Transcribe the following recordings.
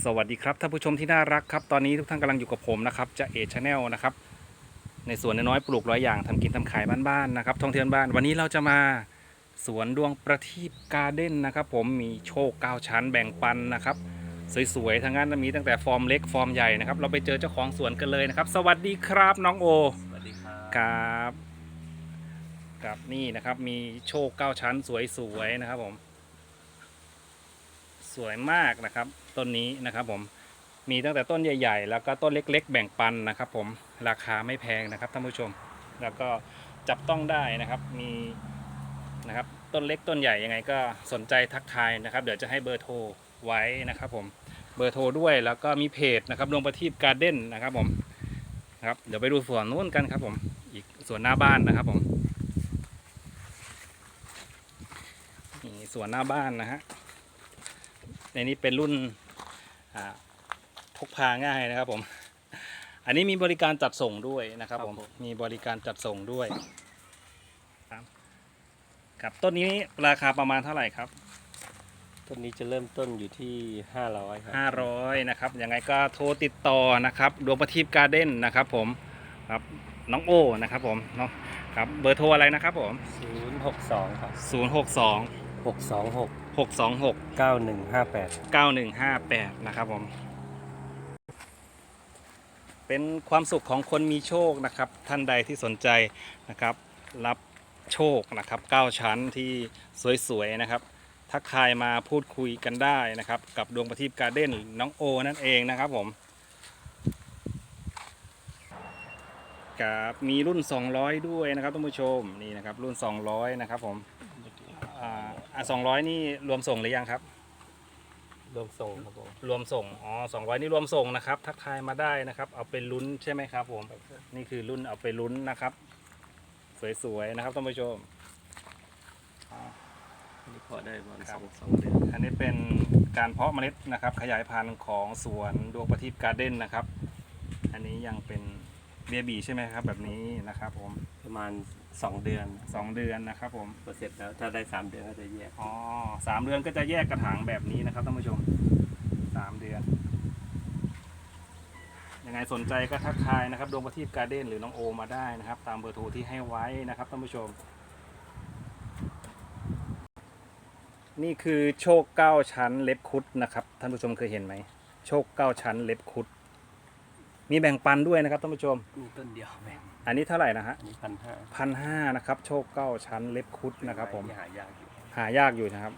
สวัสดีครับท่านผู้ชมที่น่ารักครับ ตอนนี้ทุกท่านกำลังอยู่กับผมนะครับจะเอชแนลนะครับในสวนน้อยๆปลูกร้อยอย่างทำกินทำขายบ้านๆนะครับท่องเที่ยวบ้าน วันนี้เราจะมาสวนดวงประทีปการ์เด้นนะครับ ผมมีโชคเก้าชั้นแบ่งปันนะครับ สวยๆทั้งนั้นมีตั้งแต่ฟอร์มเล็กฟอร์มใหญ่นะครับ เราไปเจอเจ้าของสวนกันเลยนะครับ สวัสดีครับน้องโอสวัสดีครับครับครับนี่นะครับมีโชคเก้าชั้นสวยๆนะครับผม สวยมากนะครับ ต้นนี้นะครับผมมีตั้งแต่ต้นใหญ่ ๆ แล้วก็ต้นเล็ก ๆ แบ่งปันนะครับ ผมราคาไม่แพงนะครับท่านผู้ชม แล้วก็จับต้องได้นะครับมีนะครับต้นเล็กต้นใหญ่ยังไงก็สนใจทักทายนะครับ เดี๋ยวจะให้เบอร์โทรไว้นะครับ ผมเบอร์โทรด้วยแล้วก็มีเพจนะครับดวงประทีปการ์เด้นนะครับผมครับเดี๋ยวไปดูสวนนู้นกันครับผมอีกสวนหน้าบ้านนะครับผมนี่สวนหน้าบ้านนะฮะ ในนี้เป็นรุ่นอ่าพกพาง่ายนะครับผม อันนี้มีบริการจัดส่งด้วยนะครับผม มีบริการจัดส่งด้วยครับครับต้นนี้ราคาประมาณเท่าไหร่ครับ ต้นนี้จะเริ่มต้นอยู่ที่ 500ครับ500นะครับยังไงก็โทรติดต่อนะครับดวงประทีปการ์เด้นนะครับผมครับน้องโอนะครับผมเนาะครับเบอร์โทรอะไรนะครับผม 062 ครับ 062 626 626 9158 9158 นะครับผม เป็นความสุขของคนมีโชคนะครับ ท่านใดที่สนใจนะครับ รับโชคนะครับ 9 ชั้นที่สวยๆนะครับ ทักทายมาพูดคุยกันได้นะครับ กับดวงประทีปการ์เด้นน้องโอนั่นเองนะครับผมกับมีรุ่น 200 ด้วยนะครับท่านผู้ชมนี่นะครับรุ่น 200 นะครับผม อ่าอ่า200นี่รวมส่งหรือยังครับ รวมส่งครับผมรวมส่ง อ๋อสองร้อยนี่รวมส่งนะครับ ทักทายมาได้นะครับ เอาไปลุ้นใช่ไหมครับผม นี่คือรุ่นเอาไปลุ้นนะครับ สวยๆนะครับท่านผู้ชม อันนี้พอได้ประมาณครับสองสองเดือนอันนี้เป็นการเพาะเมล็ดนะครับ ขยายพันธุ์ของสวนดวงประทีปการ์เด้นนะครับ อันนี้ยังเป็น เบียบีใช่ไหมครับ แบบนี้นะครับผมประมาณ 2 เดือนสองเดือนนะครับผม พอเสร็จแล้วถ้าได้ 3 เดือนก็จะแยก อ๋อสามเดือนก็จะแยกกระถางแบบนี้นะครับท่านผู้ชมสามเดือน ยังไงสนใจก็ทักทายนะครับดวงประทีปการ์เด้นหรือน้องโอมาได้นะครับ ตามเบอร์โทรที่ให้ไว้นะครับท่านผู้ชม นี่คือโชคเก้าชั้นเล็บคุดนะครับ ท่านผู้ชมเคยเห็นไหม โชคเก้าชั้นเล็บคุด มีแบ่งปันด้วยนะครับท่านผู้ชม มีต้นเดียวแม่งอันนี้เท่าไหร่นะฮะอันนี้พันห้าพันห้านะครับ โชคเก้าชั้นเล็บคุดนะครับ ผม หายากอยู่หายากอยู่นะครับ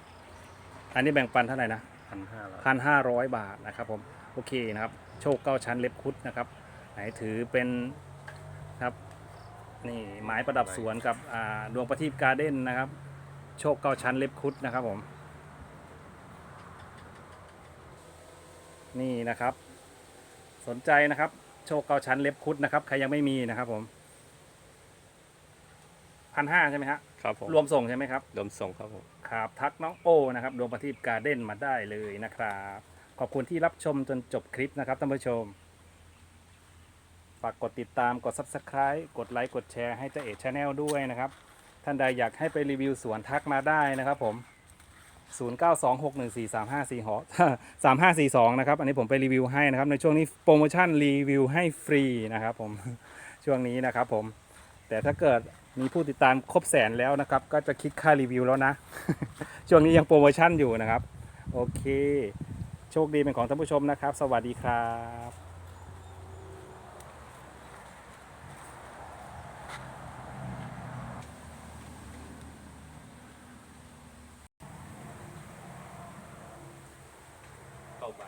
อันนี้แบ่งปันเท่าไหร่นะพันห้าร้อยพันห้าร้อยบาทนะครับ ผม โอเคนะครับ โชคเก้าชั้นเล็บคุดนะครับ ไหนถือเป็นครับนี่ไม้ประดับสวนกับอ่าดวงประทีปการ์เด้นนะครับ โชคเก้าชั้นเล็บคุดนะครับผม นี่นะครับ สนใจนะครับ โชคเก้าชั้นเล็บคุดนะครับ ใครยังไม่มีนะครับผมพันห้าใช่ไหมฮะครับผมรวมส่งใช่ไหมครับ รวมส่งครับผมครับทักน้องโอนะครับดวงประทีปการ์เด้นมาได้เลยนะครับ ขอบคุณที่รับชมจนจบคลิปนะครับท่านผู้ชม ฝากกดติดตามกด Subscribe กดไลค์กดแชร์ให้เจ้าเอกชาแนลด้วยนะครับ ท่านใดอยากให้ไปรีวิวสวนทักมาได้นะครับผม 0926143546 3542 นะครับ อันนี้ผมไปรีวิวให้นะครับ ในช่วงนี้โปรโมชั่นรีวิวให้ฟรีนะครับผมช่วงนี้นะครับผม แต่ถ้าเกิดมีผู้ติดตามครบแสนแล้วนะครับ ก็จะคิดค่ารีวิวแล้วนะ ช่วงนี้ยังโปรโมชั่นอยู่นะครับ โอเค โชคดีเป็นของท่านผู้ชมนะครับ สวัสดีครับ เข้าใบ